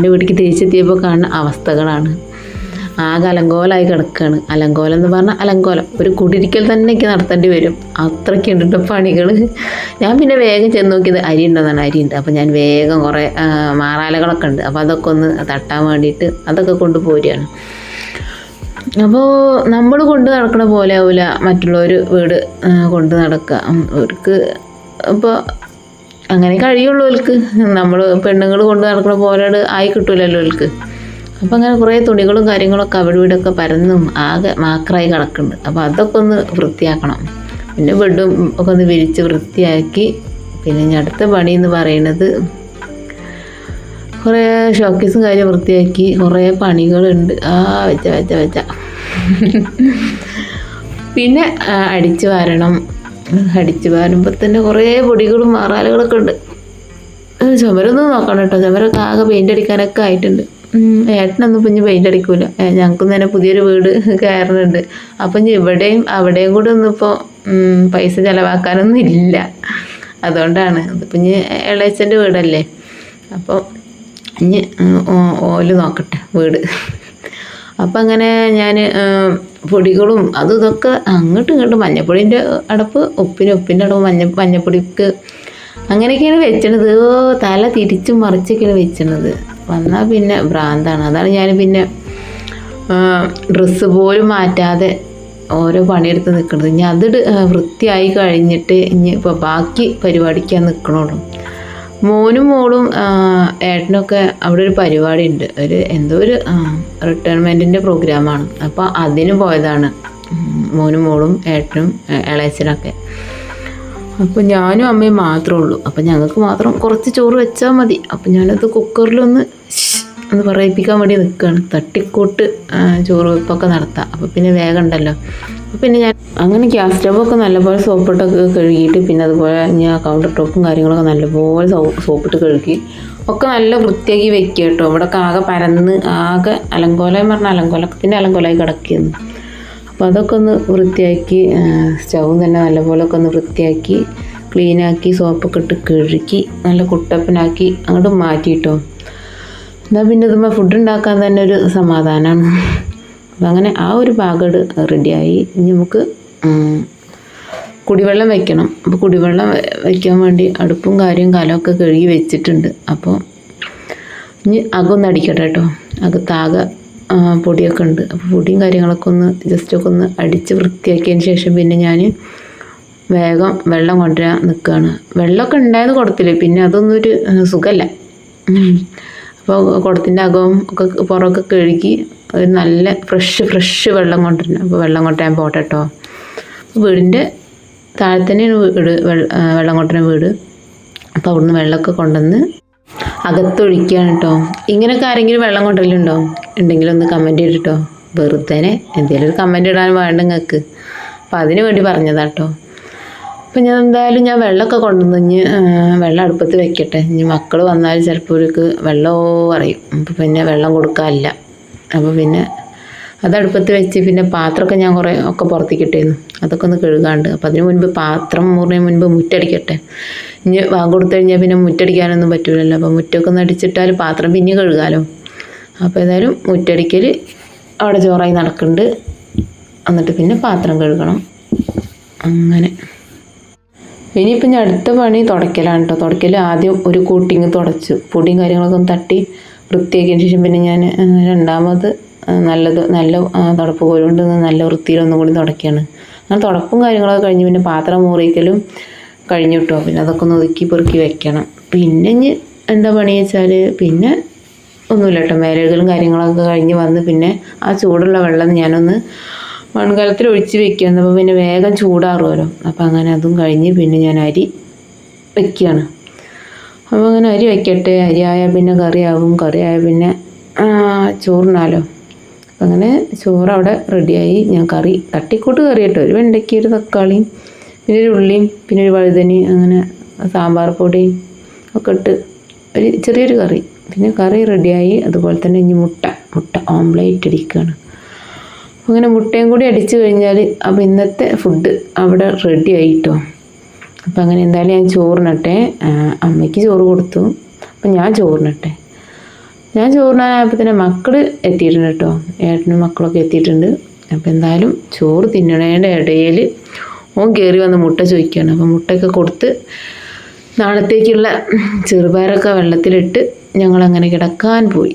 എന്റെ വീട്ടിലേക്ക് തിരിച്ചെത്തിയപ്പോൾ കാണുന്ന അവസ്ഥകളാണ്. ആകെ അലങ്കോലമായി കിടക്കുകയാണ് അലങ്കോലം എന്ന് പറഞ്ഞാൽ അലങ്കോലം. ഒരു കുടിരിക്കൽ തന്നെ എനിക്ക് നടത്തേണ്ടി വരും. അത്രയ്ക്ക് പണികൾ ഞാൻ പിന്നെ വേഗം ചെന്ന് നോക്കിയത് അരി ഉണ്ടെന്നാണ്. അരി ഉണ്ട്. അപ്പോൾ ഞാൻ വേഗം കുറേ മാറാലകളൊക്കെ ഉണ്ട്. അപ്പോൾ അതൊക്കെ ഒന്ന് തട്ടാൻ വേണ്ടിയിട്ട് അതൊക്കെ കൊണ്ടുപോരുകയാണ് അപ്പോൾ നമ്മൾ കൊണ്ട് നടക്കണ പോലെ ആവില്ല മറ്റുള്ളവർ വീട് കൊണ്ട് നടക്കുക. അവർക്ക് ഇപ്പോൾ അങ്ങനെ കഴിയുള്ളൂ അവർക്ക് നമ്മൾ പെണ്ണുങ്ങൾ കൊണ്ട് നടക്കുന്ന പോരാട് ആയി കിട്ടൂലല്ലോ അവർക്ക് അപ്പം അങ്ങനെ കുറേ തുണികളും കാര്യങ്ങളൊക്കെ അവിടെ ഇവിടെയൊക്കെ പരന്നും ആകെ മാക്രായി കിടക്കുന്നുണ്ട്. അപ്പോൾ അതൊക്കെ ഒന്ന് വൃത്തിയാക്കണം. പിന്നെ ബെഡും ഒക്കെ ഒന്ന് വിരിച്ച് വൃത്തിയാക്കി. പിന്നെ ഇനി അടുത്ത പണി എന്ന് പറയുന്നത് കുറേ ഷോക്കേസും കാര്യം വൃത്തിയാക്കി കുറേ പണികളുണ്ട്. ആ വെച്ച വെച്ച വെച്ച. പിന്നെ അടിച്ചു വാരണം. അടിച്ചു വാരുമ്പോൾ തന്നെ കുറേ പൊടികളും മാറാലുകളൊക്കെ ഉണ്ട്. ചുമരൊന്നും നോക്കണം കേട്ടോ. ചുമരൊക്കെ ആകെ പെയിന്റ് അടിക്കാനൊക്കെ ആയിട്ടുണ്ട്. ഏട്ടനൊന്നും ഇപ്പം ഇനി പെയിന്റ് അടിക്കൂല. ഞങ്ങൾക്കൊന്നും ഞങ്ങൾക്കും തന്നെ പുതിയൊരു വീട് കയറുന്നുണ്ട് അപ്പം ഇവിടെയും അവിടെയും കൂടെ ഒന്നും ഇപ്പോൾ പൈസ ചിലവാക്കാനൊന്നും ഇല്ല. അതുകൊണ്ടാണ്. ഇതിപ്പം ഇനി ഇളയച്ചന്റെ വീടല്ലേ? അപ്പോൾ ഇനി ഓൽ നോക്കട്ടെ വീട്. അപ്പം അങ്ങനെ ഞാൻ പൊടികളും അതും ഇതൊക്കെ അങ്ങോട്ടും ഇങ്ങോട്ടും മഞ്ഞപ്പൊടിന്റെ അടപ്പ് ഉപ്പിന് ഉപ്പിന്റെ അടപ്പ് മഞ്ഞ മഞ്ഞപ്പൊടിക്ക് അങ്ങനെയൊക്കെയാണ് വെച്ചണത്. തല തിരിച്ചും മറിച്ചൊക്കെയാണ് വെച്ചണത്. വന്നാൽ പിന്നെ ഭ്രാന്താണ്. അതാണ് ഞാൻ പിന്നെ ഡ്രസ്സ് പോലും മാറ്റാതെ ഓരോ പണിയെടുത്ത് നിൽക്കുന്നത് ഇനി അത് വൃത്തിയായി കഴിഞ്ഞിട്ട് ഇനി ഇപ്പോൾ ബാക്കി പരിപാടിക്കാൻ നിൽക്കണുള്ളൂ മോനും മോളും ഏട്ടനൊക്കെ അവിടെ ഒരു പരിപാടി ഉണ്ട് ഒരു എന്തോ ഒരു റിട്ടയർമെന്റിന്റെ പ്രോഗ്രാമാണ് അപ്പോൾ അതിന് പോയതാണ്. മോനും മോളും ഏട്ടനും ഇളയച്ചനൊക്കെ അപ്പോൾ ഞാനും അമ്മയും മാത്രമേ ഉള്ളൂ. അപ്പോൾ ഞങ്ങൾക്ക് മാത്രം കുറച്ച് ചോറ് വെച്ചാൽ മതി. അപ്പോൾ ഞാനത് കുക്കറിലൊന്ന് എന്ന് പറയിപ്പിക്കാൻ വേണ്ടി നിൽക്കുകയാണ് തട്ടിക്കൂട്ട് ചോറ് വെപ്പൊക്കെ നടത്താം. അപ്പോൾ പിന്നെ വേഗം ഉണ്ടല്ലോ. അപ്പോൾ പിന്നെ ഞാൻ അങ്ങനെ ഗ്യാസ് സ്റ്റവൊക്കെ നല്ലപോലെ സോപ്പിട്ടൊക്കെ കഴുകിയിട്ട് പിന്നെ അതുപോലെ ഞാൻ കൗണ്ടർ ടോപ്പും കാര്യങ്ങളൊക്കെ നല്ലപോലെ സോപ്പിട്ട് കഴുകി ഒക്കെ നല്ല വൃത്തിയാക്കി വെക്കുക കേട്ടോ. ഇവിടെ ആകെ പരന്ന് ആകെ അലങ്കോലം പറഞ്ഞാൽ അലങ്കോലത്തിന്റെ അലങ്കോലമായി കിടക്കുന്നു. അപ്പോൾ അതൊക്കെ ഒന്ന് വൃത്തിയാക്കി സ്റ്റൗവും തന്നെ നല്ലപോലെ ഒക്കെ ഒന്ന് വൃത്തിയാക്കി ക്ലീനാക്കി സോപ്പൊക്കെ ഇട്ട് കഴുകി നല്ല കുട്ടപ്പനാക്കി അങ്ങോട്ട് മാറ്റിയിട്ടോ എന്നാൽ പിന്നെ ഇതുമ്പോൾ ഫുഡ് ഉണ്ടാക്കാൻ തന്നെ ഒരു സമാധാനമാണ് അപ്പം അങ്ങനെ ആ ഒരു പാകട് റെഡിയായി ഇനി നമുക്ക് കുടിവെള്ളം വെക്കണം. അപ്പോൾ കുടിവെള്ളം വയ്ക്കാൻ വേണ്ടി അടുപ്പും കാര്യവും കാലമൊക്കെ കഴുകി വെച്ചിട്ടുണ്ട്. അപ്പോൾ ഇനി അകൊന്ന് അടിക്കട്ടെ കേട്ടോ. അകത്താകെ പൊടിയൊക്കെ ഉണ്ട്. അപ്പോൾ പൊടിയും കാര്യങ്ങളൊക്കെ ഒന്ന് ജസ്റ്റ് ഒക്കെ ഒന്ന് അടിച്ച് വൃത്തിയാക്കിയതിന് ശേഷം പിന്നെ ഞാൻ വേഗം വെള്ളം കൊണ്ടുവരാൻ നിൽക്കുകയാണ് വെള്ളമൊക്കെ ഉണ്ടായത് കൊടുത്തില്ലേ പിന്നെ അതൊന്നും ഒരു സുഖമല്ല. അപ്പോൾ കുടത്തിന്റെ അകവും ഒക്കെ പുറമൊക്കെ കഴുകി ഒരു നല്ല ഫ്രഷ് ഫ്രഷ് വെള്ളം കൊണ്ടുവരണം അപ്പോൾ വെള്ളം കൊണ്ടുവരാൻ പോട്ടെ കേട്ടോ വീടിന്റെ താഴെ വീട് വെള്ളം കൊണ്ടുവരുന്ന വീട്. അപ്പോൾ അവിടുന്ന് വെള്ളമൊക്കെ കൊണ്ടുവന്ന് അകത്തൊഴിക്കുകയാണ് കേട്ടോ ഇങ്ങനെയൊക്കെ ആരെങ്കിലും വെള്ളം കൊണ്ടുവരലുണ്ടോ? ഉണ്ടെങ്കിൽ ഒന്ന് കമന്റ് ചെയ്തിട്ടോ വെറുതെ എന്തെങ്കിലും ഒരു കമന്റ് ഇടാൻ വേണ്ട നിങ്ങൾക്ക് അപ്പം അതിന് വേണ്ടി പറഞ്ഞതാ കേട്ടോ അപ്പം ഞാൻ എന്തായാലും ഞാൻ വെള്ളമൊക്കെ കൊണ്ടുവന്ന് വെള്ളം അടുപ്പത്ത് വെക്കട്ടെ. ഇനി മക്കൾ വന്നാൽ ചിലപ്പോൾ അവർക്ക് വെള്ളമോ അറിയും അപ്പം പിന്നെ വെള്ളം കൊടുക്കാനില്ല. അപ്പോൾ പിന്നെ അത് അടുപ്പത്ത് വെച്ച് പിന്നെ പാത്രമൊക്കെ ഞാൻ കുറേ ഒക്കെ പുറത്തേക്ക് ഇട്ടിരുന്നു അതൊക്കെ ഒന്ന് കഴുകാണ്ട്. അപ്പം അതിന് മുൻപ് പാത്രം മുറിന് മുൻപ് മുറ്റടിക്കട്ടെ. ഇനി വാങ്ങ് കൊടുത്തു കഴിഞ്ഞാൽ പിന്നെ മുറ്റടിക്കാനൊന്നും പറ്റൂലല്ലോ. അപ്പോൾ മുറ്റമൊക്കെ ഒന്ന് അടിച്ചിട്ടാൽ പാത്രം പിന്നെ കഴുകാലോ. അപ്പോൾ ഏതായാലും മുറ്റടിക്കൽ അവിടെ ചോറായി നടക്കുന്നുണ്ട്. എന്നിട്ട് പിന്നെ പാത്രം കഴുകണം. അങ്ങനെ. ഇനിയിപ്പം ഞാൻ അടുത്ത പണി തുടക്കലാണ് കേട്ടോ തുടക്കൽ ആദ്യം ഒരു കൂട്ടിങ് തുടച്ചു. പൊടിയും കാര്യങ്ങളൊക്കെ തട്ടി വൃത്തിയാക്കിയതിന് ശേഷം പിന്നെ ഞാൻ രണ്ടാമത് നല്ലത് നല്ല തുടപ്പ് കോലുകൊണ്ട് നല്ല വൃത്തിയിൽ ഒന്നും കൂടി തുടക്കുകയാണ് അങ്ങനെ തുടപ്പും കാര്യങ്ങളൊക്കെ കഴിഞ്ഞ് പിന്നെ പാത്രം മൂറിക്കലും കഴിഞ്ഞു കിട്ടുമോ പിന്നെ അതൊക്കെ ഒന്ന് ഒതുക്കി പെറുക്കി വെക്കണം. പിന്നെ ഇനി എന്താ പണി വെച്ചാൽ പിന്നെ ഒന്നുമില്ല കേട്ടോ മേലുകളും കാര്യങ്ങളൊക്കെ കഴിഞ്ഞ് വന്ന് പിന്നെ ആ ചൂടുള്ള വെള്ളം ഞാനൊന്ന് മൺകലത്തിൽ ഒഴിച്ച് വെക്കുകയാണ് അപ്പോൾ പിന്നെ വേഗം ചൂടാറുമല്ലോ അപ്പോൾ അങ്ങനെ അതും കഴിഞ്ഞ് പിന്നെ ഞാൻ അരി വെക്കുകയാണ്. അപ്പോൾ അങ്ങനെ അരി വയ്ക്കട്ടെ അരി ആയാൽ പിന്നെ കറിയാവും. കറിയായാൽ പിന്നെ ചോറിനാലോ. അപ്പം അങ്ങനെ ചോറ് അവിടെ റെഡിയായി. ഞാൻ കറി തട്ടിക്കൂട്ട് കറി കേട്ടോ. ഒരു വെണ്ടയ്ക്ക് ഒരു തക്കാളിയും പിന്നെ ഒരു ഉള്ളിയും പിന്നെ ഒരു വഴുതനി അങ്ങനെ സാമ്പാർ പൊടിയും ഒക്കെ ഇട്ട് ഒരു ചെറിയൊരു കറി. പിന്നെ കറി റെഡിയായി. അതുപോലെ തന്നെ ഇനി മുട്ട മുട്ട ഓംലേറ്റ് അടിക്കുകയാണ് അങ്ങനെ മുട്ടയും കൂടി അടിച്ചു കഴിഞ്ഞാൽ അപ്പോൾ ഇന്നത്തെ ഫുഡ് അവിടെ റെഡി ആയിട്ടോ. അപ്പം അങ്ങനെ എന്തായാലും ഞാൻ ചോറിനട്ടെ. അമ്മയ്ക്ക് ചോറ് കൊടുത്തു. അപ്പം ഞാൻ ചോറിനട്ടെ. ഞാൻ ചോറിനായപ്പോൾ തന്നെ മക്കൾ എത്തിയിട്ടുണ്ട് കേട്ടോ. ഏട്ടനും മക്കളൊക്കെ എത്തിയിട്ടുണ്ട്. അപ്പോൾ എന്തായാലും ചോറ് തിന്നണേന്റെ ഇടയിൽ ഓൻ കയറി വന്ന് മുട്ട ചോദിക്കുകയാണ്. അപ്പോൾ മുട്ടയൊക്കെ കൊടുത്ത് നാളത്തേക്കുള്ള ചെറുപയറൊക്കെ വെള്ളത്തിലിട്ട് ഞങ്ങളങ്ങനെ കിടക്കാൻ പോയി.